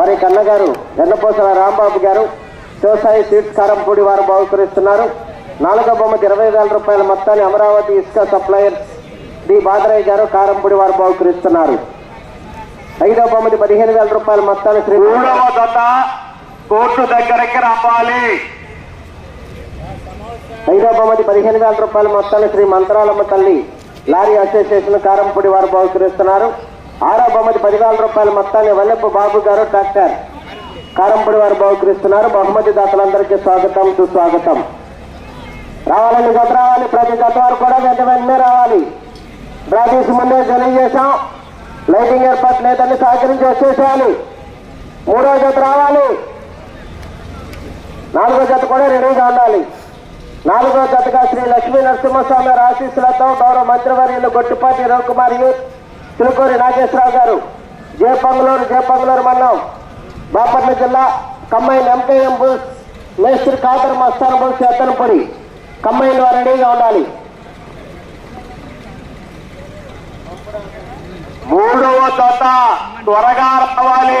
వారి కన్నగారు ఎన్నపోసల రాంబాబు గారు శివసాయి సీట్స్ కారంపూడి వారు బహుకరిస్తున్నారు. నాలుగో బొమ్మది ఇరవై వేల రూపాయల మొత్తాన్ని అమరావతి ఇసుక సప్లయర్ డి. బాదరయ్య గారు కారంపూడి వారు బహుకరిస్తున్నారు. ఐదో బొమ్మది పదిహేను వేల రూపాయల మొత్తాన్ని శ్రీ మూడవ జత కోర్టు దగ్గరికి రావాలి. ఐదో బొమ్మది పదిహేను వేల రూపాయల మొత్తాన్ని శ్రీ మంత్రాలమ్మ తల్లి లారీ అసోసియేషన్ కారంపూడి వారు బహుకరిస్తున్నారు. ఆరో బహుమతి పదివేల రూపాయల మొత్తాన్ని వల్లెప్పు బాబు గారు డాక్టర్ కారంపూడి వారు బహుకరిస్తున్నారు. బహుమతి దాతలందరికీ స్వాగతం సుస్వాగతం. రావాలని గత రావాలి ప్రతి గత వారు కూడా వెంట వెంటనే రావాలి. బ్రాదీస్ ముందే తెలియజేశాం. లైటింగ్ ఏర్పాటు లేదని సహకరించి వచ్చేసేయాలి మూడో జత రావాలి. నాలుగో జత కూడా రెడీగా ఉండాలి. నాలుగో జతగా శ్రీ లక్ష్మీ నరసింహస్వామి ఆశీస్సులతో గౌరవ మంత్రివర్యులు గొట్టుపాటి రవికుమార్ చిలుకూరి నాగేశ్వరరావు గారు. జే పంగులూరు జే పంగులూరు మండలం. బాపట్ల జిల్లా కమ్మైన్ ఎంకేఎం బుల్స్ మేస్త్రి కాదర్ మస్తాన్ బుల్స్ ఎత్తనపొడి కమ్మైన్ వారు రెడీగా ఉండాలి. మూడవ జత త్వరగా రావాలి.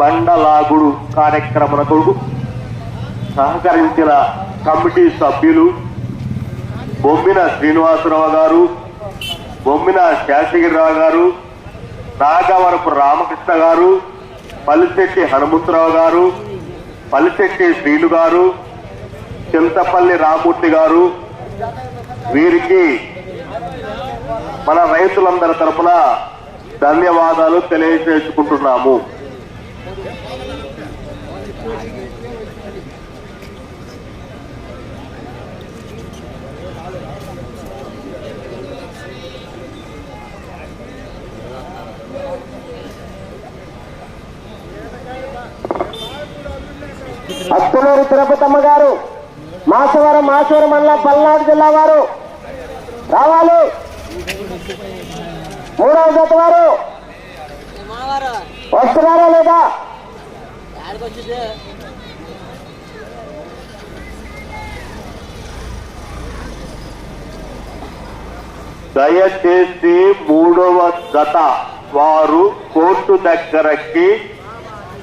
బండలాగుడు కార్యక్రమకు సహకరించిన కమిటీ సభ్యులు బొమ్మిన శ్రీనివాసరావు గారు బొమ్మిన శాసగిరిరావు గారు నాగవరపు రామకృష్ణ గారు పల్లిశెట్టి హనుమంతరావు గారు పల్లిశెట్టి శ్రీను గారు చింతపల్లి రామూర్తి గారు వీరికి మన రైతులందరి తరపున ధన్యవాదాలు తెలియజేసుకుంటున్నాము. అత్తనూరు తిరుపతమ్మ గారు మాసవరం మాసవరం మండలం పల్నాడు జిల్లా వారు. రావాలి. మూడవ జత వారు. వస్తున్నారా లేదా? దయచేసి మూడవ జత వారు కోర్టు దగ్గరకి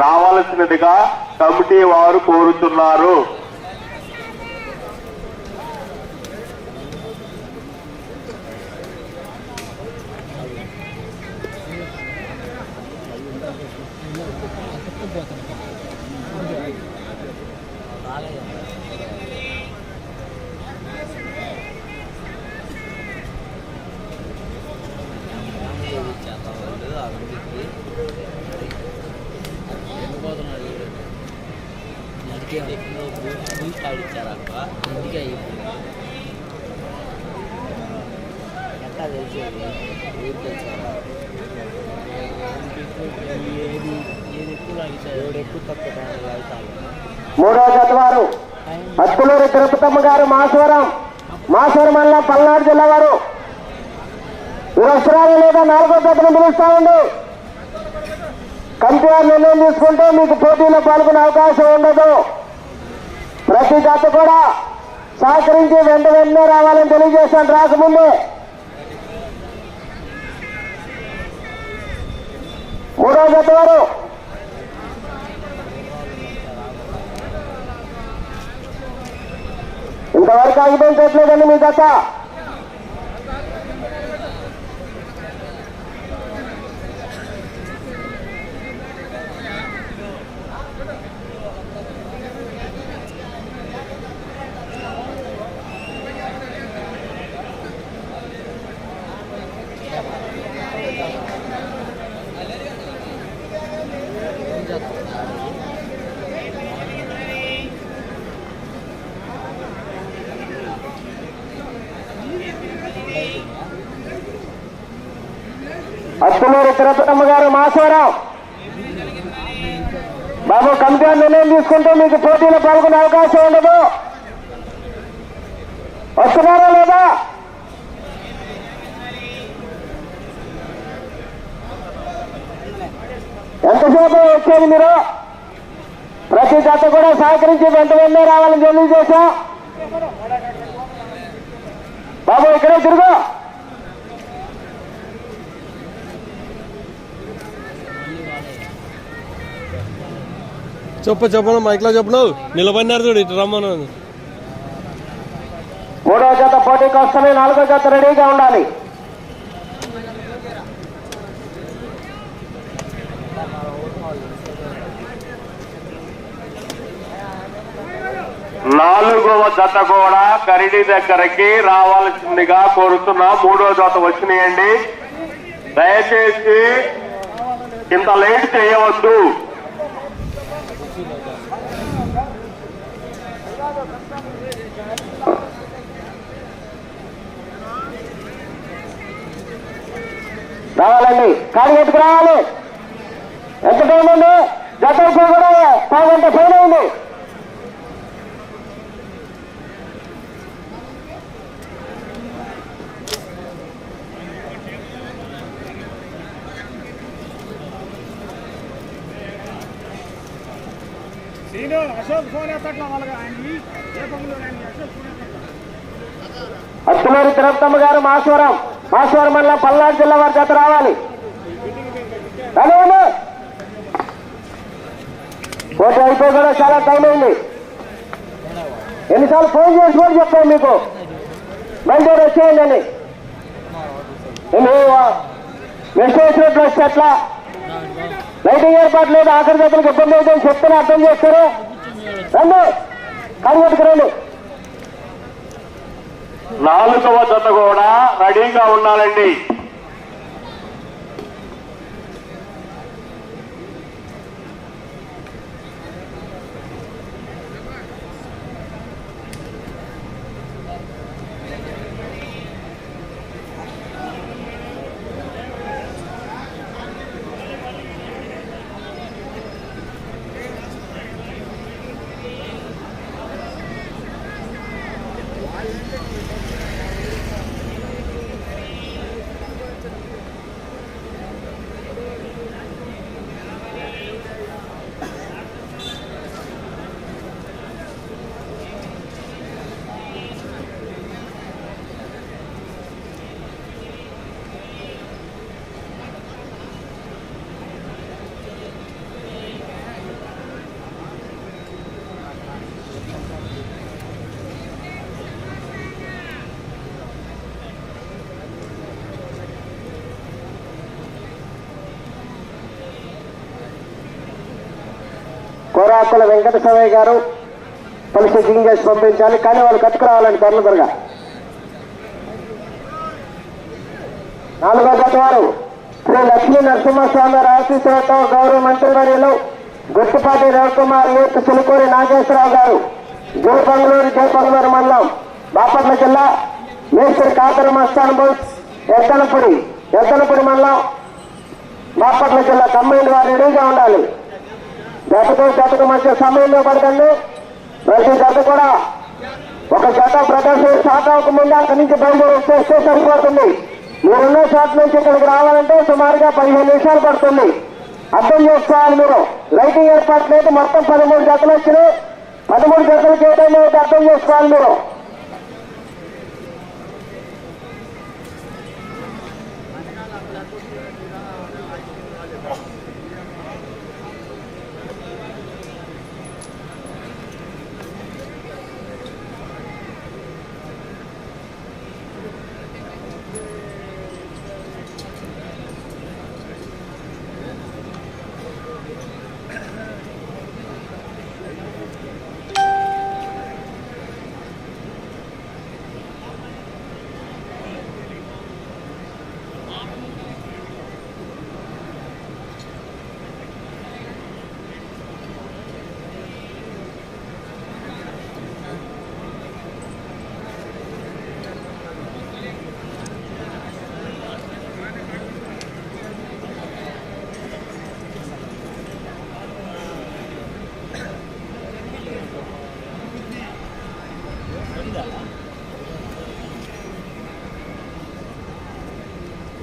రావాల్సినదిగా కమిటీ వారు కోరుతున్నారు. మూడవ జత వారు అత్తులూరి తిరుపతమ్మ గారు మాసవరం మాసవరం మండలం పల్నాడు జిల్లా వారు. మీరు లేదా నాలుగో జతను పిలుస్తామండి కమిటీ వారు నిర్ణయం తీసుకుంటే మీకు పోటీలో పాల్గొనే అవకాశం ఉండదు. ప్రతి జత కూడా సహకరించి వెంట వెంటనే రావాలని తెలియజేశాను. రాకముందే మూడో జత వారు. ఇంతవరకు ఆగిపోయించట్లేదండి మీ జత. అత్తులూరు గారు మాసవరావు బాబు కమిటీ నిర్ణయం తీసుకుంటే మీకు పోటీలో పాల్గొనే అవకాశం ఉండదు. వస్తున్నారా లేదా? ఎంతసేపు వచ్చేది మీరు? ప్రతి జత కూడా సహకరించి వెంట వెంటనే రావాలని తెలియజేశాం బాబు ఇక్కడే తిరుగు. చెప్పు చెప్పను మైక్లో చెప్పను నిలబడినారు చూడు ఇటు రమ్మను. మూడో జత పోటీకి వస్తున్నాయి నాలుగో జత రెడీగా ఉండాలి. నాలుగవ జత కూడా కరిడి దగ్గరకి రావాల్సిందిగా కోరుతున్నా. మూడో జత వచ్చినాయండి. దయచేసి ఇంత లేట్ చేయవద్దు. రావాలండి. కాడి ఎత్తుకు రావాలి. ఎంత టైం ఉంది? ఇప్పుడు కూడా పావుగంట పైన ఉంది అత్తులూరి తిరుపతమ్మ గారు మాసవరం. మాసవరం మండలం పల్నాడు జిల్లా వారి జత రావాలి. రానివ్వండి. పోటీ అయిపోయి కూడా చాలా టైం అయింది. ఎన్నిసార్లు ఫోన్ చేసి కూడా చెప్పాను మీకు. మండే వచ్చేయండి అని. మెసేజ్ వచ్చినట్లు వస్తే ఎట్లా? లైటింగ్ ఏర్పాటు లేదు ఆఖరి జతలకు ఇబ్బంది అవుతుందని చెప్తేనే అర్థం చేస్తారు. రండి కానీ రండి. నాలుగవ జత కూడా రెడీగా ఉండాలండి. కోరాకుల వెంకట గారు పలు జింగ్ చేసి పంపించాలి. కానీ వాళ్ళు కట్టుకురావాలండి త్వరలు త్వరగా నాలుగో గత వారు శ్రీ లక్ష్మీ నరసింహస్వామి గారు ఆశీస్సులతో గౌరవ మంత్రివర్యులు గుర్తుపాటి రవికుమార్ యూత్ సులుకూరి నాగేశ్వరరావు గారు జయపంగళూరు జయపంగళూరు మండలం బాపట్ల జిల్లా మేస్త్రి కాతరం మస్తాన్ బోస్ ఎద్దనపుడి ఎద్దనపుడి మండలం బాపట్ల జిల్లా కంబైండ్ వారు రెడీగా ఉండాలి. జతకు జతకు మధ్య సమయంలో పడకండి ప్రతి జత కూడా ఒక జత ప్రదర్శన స్టార్ట్ అవ్వక ముందు అక్కడి నుంచి బయలుదేరి వచ్చేస్తే సరిపోతుంది. మీరున్న చోట నుంచి ఇక్కడికి రావాలంటే సుమారుగా పదిహేను నిమిషాలు పడుతుంది. అర్థం చేసుకోవాలి మీరు. లైటింగ్ ఏర్పాట్లు అయితే మొత్తం పదమూడు జతలు వచ్చినాయి. పదమూడు జతలకు ఏ అర్థం చేసుకోవాలి మీరు?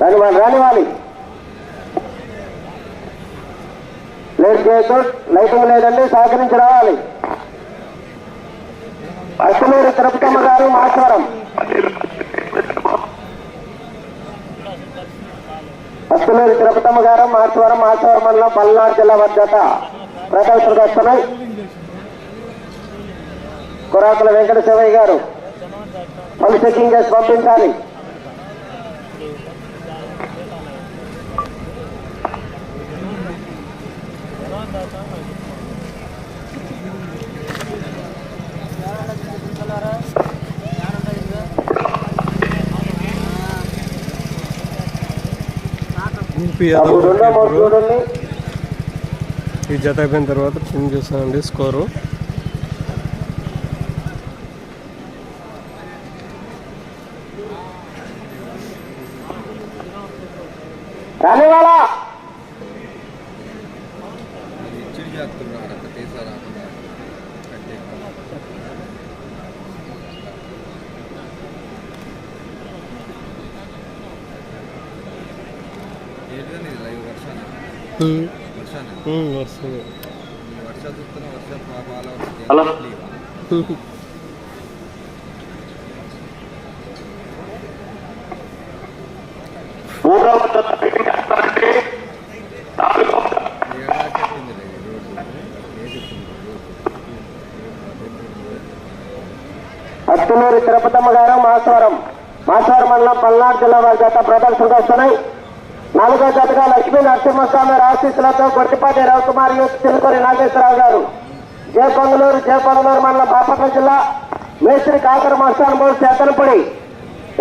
రానివ్వాలి రానివ్వాలి. లేట్ చేయొద్దు లైటింగ్ లేదండి సహకరించి రావాలి. అసలూరి తిరుపతమ్మ గారు మాస్వరం. అసలూరి తిరుపతమ్మ గారు మాస్వరం మాస్వరం మండలం పల్నాడు జిల్లా వద్ద ప్రదర్శనకు వస్తున్నాయి. కురాకుల వెంకట శివయ్య గారు. పలు చెక్కింగ్ చేసి పంపించాలి. మూడు యాదవ్ ఈ జత అయిపోయిన తర్వాత ప్రింట్ చేస్తానండి స్కోరు. రానివాలా చెప్తుంది అత్తులూరి తిరుపతమ్మ గారు మాస్వరం మాస్వరం మండలం పల్నాడు జిల్లా వారి జత ప్రదర్శనకు వస్తున్నాయి. నాలుగో జతగా లక్ష్మీ నరసింహస్వామి ఆశీస్సులతో గొట్టిపాటి రవికుమార్ యూత్ చిలుకూరి నాగేశ్వరరావు గారు. జయపంగులూరు జయపంగులూరు మండలం బాపట్ల జిల్లా మేస్త్రి కాకర మస్తాన్ బోర్డు చేతనపూడి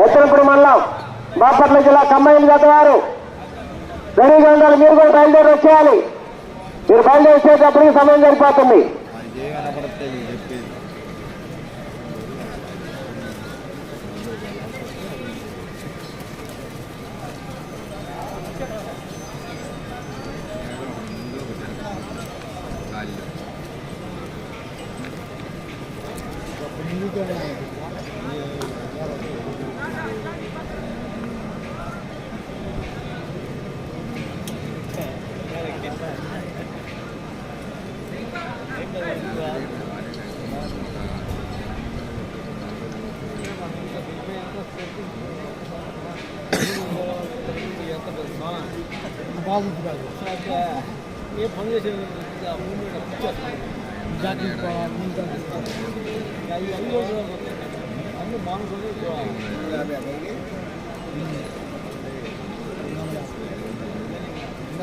ఎత్తనపూడి మండలం బాపట్ల జిల్లా కమ్మాయిల జత వారు రెడీగా మీరు కూడా బయలుదేరి వచ్చేయాలి. మీరు బయలుదేరి వచ్చేటప్పటికి సమయం సరిపోతుంది. ఏ పని చేసే జాతి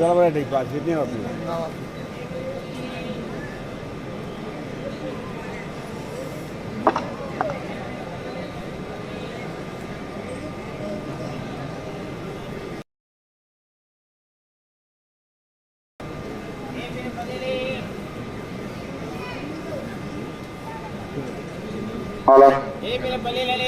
जानवर है ठीक बात जितनी होती है Hola.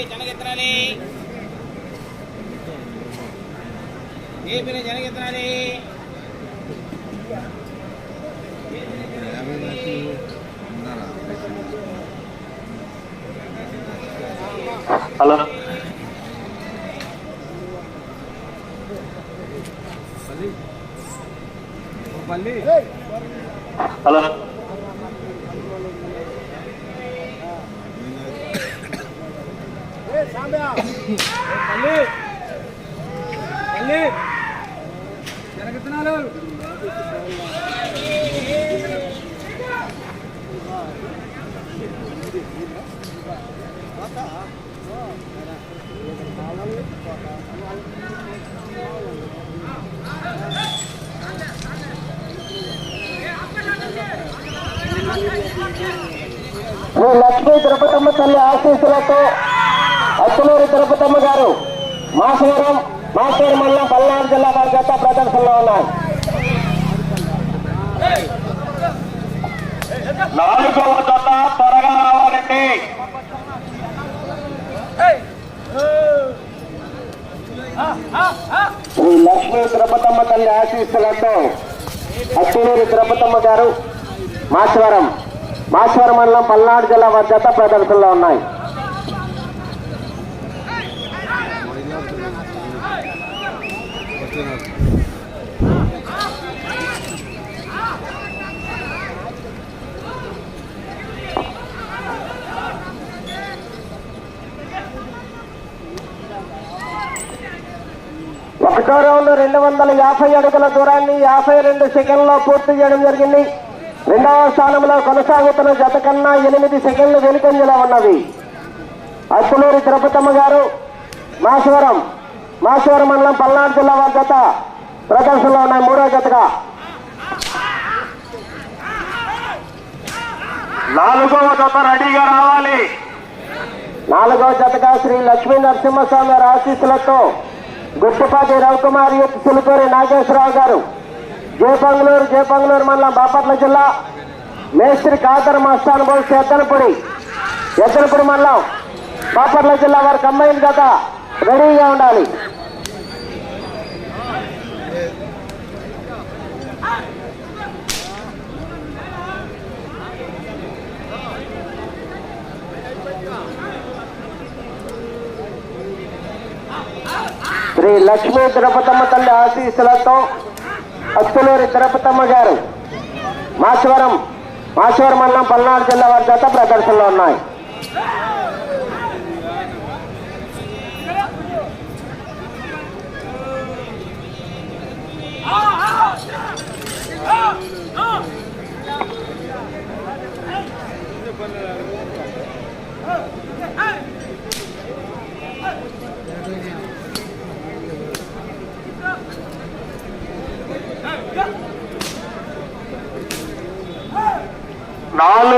హలో. జరుగుతున్నాడు Thank you. శ్రీ లక్ష్మీ తిరుపతమ్మ తల్లి ఆశీస్సులతో అచ్చలూరి తిరుపతమ్మ గారు మాసవరం మాస్టర్ మండలం పల్నాడు జిల్లా వారి గత ప్రదర్శనలో ఉన్నాయి. నాలుగవ త్వరగా రావాలండి. శ్రీ లక్ష్మీ తిరుపతమ్మ తల్లి ఆశీస్సులతో అత్తులూరి తిరుపతమ్మ గారు మాచవరం మాచవరం మండలం పల్నాడు జిల్లా వారి ప్రదర్శనలో ఉన్నాయి. ఒకటో రెండు వందల యాభై అడుగుల దూరాన్ని యాభై రెండు సెకండ్లో పూర్తి చేయడం జరిగింది. రెండవ స్థానంలో కొనసాగుతున్న జత కన్నా ఎనిమిది సెకండ్లు వెనుకంజలో ఉన్నవి అత్తులూరి తిరుపతమ్మ గారు మాసవరం మాసవరం మండలం పల్నాడు జిల్లా వారి జత. ప్రదర్శనలో ఉన్నాయి మూడో జతగా. నాలుగవ జత రెడీగా రావాలి. నాలుగవ జతగా శ్రీ లక్ష్మీ నరసింహస్వామి ఆశీస్సులతో గుట్టుపాటి రవికుమార్ యూత్ నాగేశ్వరరావు గారు. జయపంగులూరు జయపంగులూరు మండలం బాపట్ల జిల్లా. మేస్త్రి కాదర్ మస్తాన్ బోల్స్ ఎద్దనపూడి ఎద్దనపూడి మండలం బాపట్ల జిల్లా వారి కంబైన్ జత రెడీగా ఉండాలి. శ్రీ లక్ష్మీ తిరుపతమ్మ తల్లి ఆశీస్సులతో అత్తులూరి తిరుపతమ్మ గారు మాచవరం మాచవరం మండలం పల్నాడు జిల్లా వారి చేత ప్రదర్శనలో ఉన్నాయి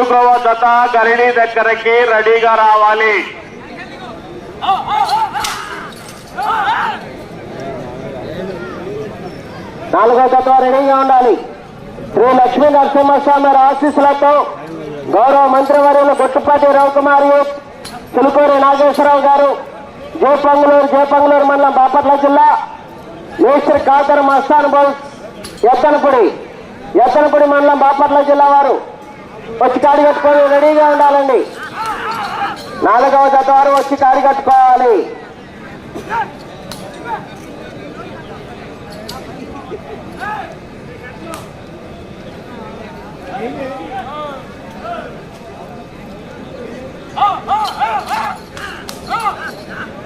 నాలుగవ జత గరిణి దగ్గరకి రెడీగా రావాలి. నాలుగో జత రెడీగా ఉండాలి. శ్రీ లక్ష్మీ నరసింహస్వామి వారి ఆశీస్సులతో గౌరవ మంత్రివర్యులు గొట్టుపాటి రవికుమార్ యూత్ చిలుకూరి నాగేశ్వరరావు గారు జయపంగులూరు జయపంగులూరు మండలం బాపట్ల జిల్లా మేస్త్రి కాకర మస్తాన్ బౌల్స్ ఎత్తనపూడి ఎత్తనపూడి మండలం బాపట్ల జిల్లా వారు. వచ్చి కాడి కట్టుకొని రెడీగా ఉండాలండి నాలుగవ జత వారు వచ్చి కాడి కట్టుకోవాలి Oh, oh, oh, oh, oh.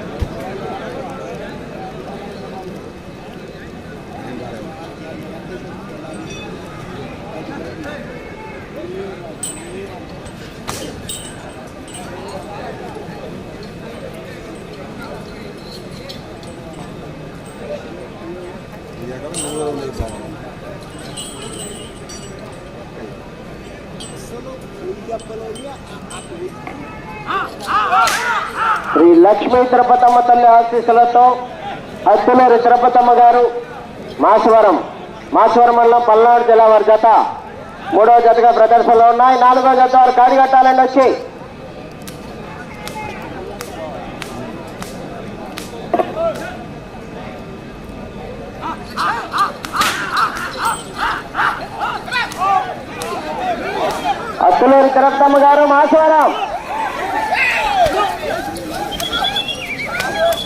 Shri Lakshmi Tirupatamma తల్లి ఆశీస్సులతో అత్తులూరి తిరుపతమ్మ గారు మాసవరం మాసవరం మండలం పల్నాడు జిల్లా వారి జత మూడవ జతగా ప్రదర్శనలో ఉన్నాయి. నాలుగో జత వారు కాడిగట్టాలని వచ్చి అత్తులూరి గారు మాసవరం.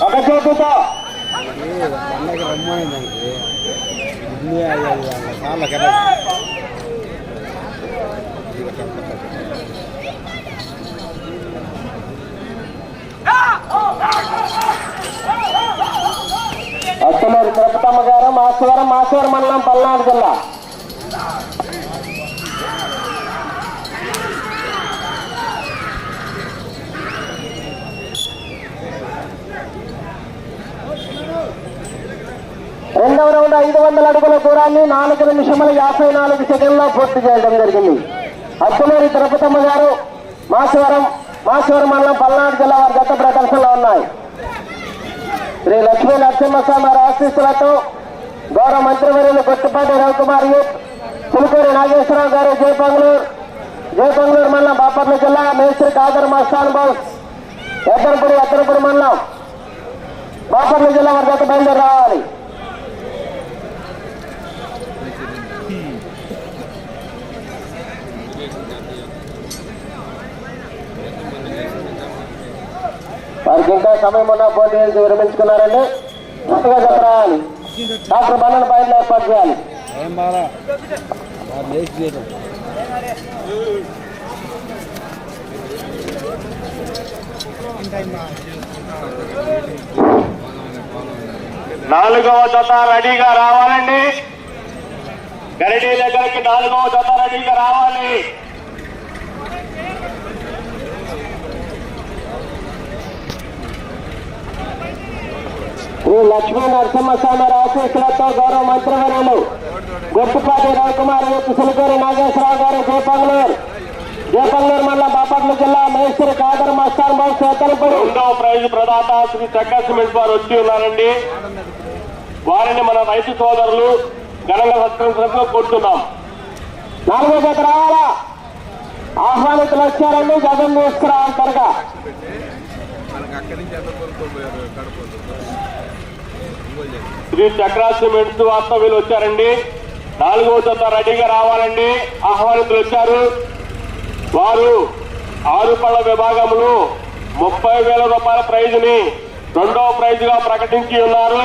ఒక చేతితో. పండగ రమ్మనిందానికి తిరుపతమ్మ గారు మాసవరం మాసవరం మండలం పల్నాడు జిల్లా. రెండవ రౌండ్ ఐదు వందల అడుగుల దూరాన్ని నాలుగు నిమిషముల యాభై నాలుగు సెకండ్లో పూర్తి చేయడం జరిగింది. అత్తులూరి తిరుపతమ్మ గారు మాసవరం మాసవరం మండలం పల్నాడు జిల్లా వారి గత ప్రదర్శనలో ఉన్నాయి. శ్రీ లక్ష్మీ నరసింహస్వామి వారి ఆశీస్సులతో గౌరవ మంత్రివర్యులు కొట్టుపాటి రవికుమార్ యూత్ పులిపూరి నాగేశ్వరరావు గారు జయపంగులూరు జయపంగులూరు మండలం బాపట్ల జిల్లా మేస్త్రి కాదర్ మస్తాన్ బౌస్ ఎద్దరపూడి ఎద్దరపూడి మండలం బాపట్ల జిల్లా వారి గత బయలుదేరి రావాలి. వారికి ఇంకా సమయం ఉన్న పోటీ విరమించుకున్నారండి. కొత్తగా చెప్పరాలి డాక్టర్ బంధన పాయింట్లు ఏర్పాటు చేయాలి. నాలుగవ జత రెడీగా రావాలండి. గరిడి దగ్గరికి నాలుగవ జత రెడీగా రావాలి. శ్రీ లక్ష్మీ నరసింహస్వామి ఆశీస్సులతో గౌరవ మంత్రివర్యులు గుర్తుపాటి రవికుమార్ సిలికూరి నాగేశ్వరరావు గారు జయపంగులూరు జయపంగులూరు మండలం బాపట్ల జిల్లా మేస్త్రి కాదర్ మస్తాన్ బాబు చేతలపడి. రెండవ ప్రైజ్ ప్రదాత శ్రీ చక్కా సిమెంట్ వారు వచ్చి ఉన్నారండి. వారిని మన రైతు సోదరులు ఘనంగా సత్కరించడంలో కోరుతున్నాం. నాలుగో జత రావాలా? ఆహ్వానితులు వచ్చారండి జగన్ తీసుకురావాలి త్వరగా మనకు అక్కడి నుంచి ఎంత కొనుక్కోపోయారు కడప శ్రీ చక్రా సిమెంట్స్ వాస్తవ్యులు వీళ్ళు వచ్చారండి. నాలుగో జత రెడీగా రావాలండి. ఆహ్వానితులు వచ్చారు. వారు ఆరు పళ్ళ విభాగంలో ముప్పై వేల రూపాయల ప్రైజ్ని రెండవ ప్రైజ్గా ప్రకటించి ఉన్నారు.